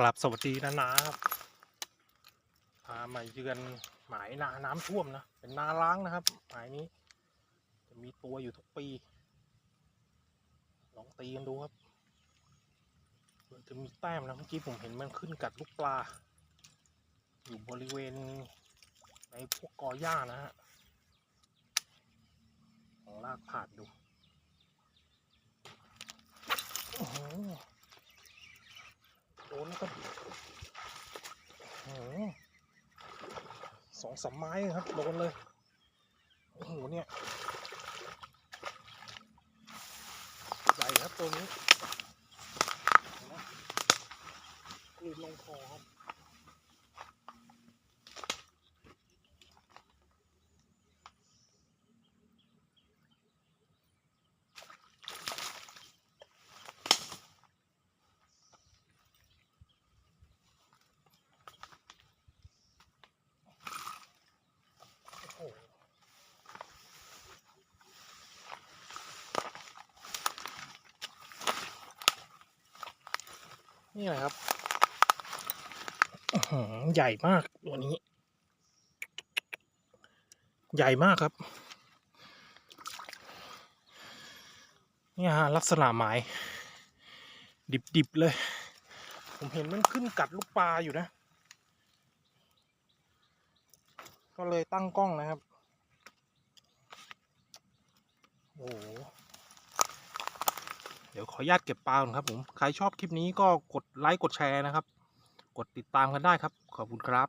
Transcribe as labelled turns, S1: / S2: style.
S1: กลับสวัสดีนะนะครับพามาเยือนหมายนาน้ำท่วมนะ เป็นนาล้างนะครับ หมายนี้ จะมีตัวอยู่ทุกปี ลองตีกันดูครับเผื่อจะมีแต้มนะเมื่อกี้ผมเห็นมันขึ้นกัดลูกปลา อยู่บริเวณในพวกกอหญ้านะฮะลองลากผ่านดูโอ้โหโด นแล้วก็โอ้โหสองสามไม้ครับโดนเลยโอ้โหเนี่ยใหญ่ครับตัวนี้กลืนลงคอครับ นี่แหละครับใหญ่มากตัวนี้ ใหญ่มากครับ นี่ฮะลักษณะหมาย ดิบๆเลย ผมเห็นมันขึ้นกัดลูกปลาอยู่นะ ก็เลยตั้งกล้องนะครับ โอ้ เดี๋ยวขออนุญาตเก็บปลาก่อนครับผมใครชอบคลิปนี้ก็กดไลค์กดแชร์นะครับ กดติดตามกันได้ครับ ขอบคุณครับ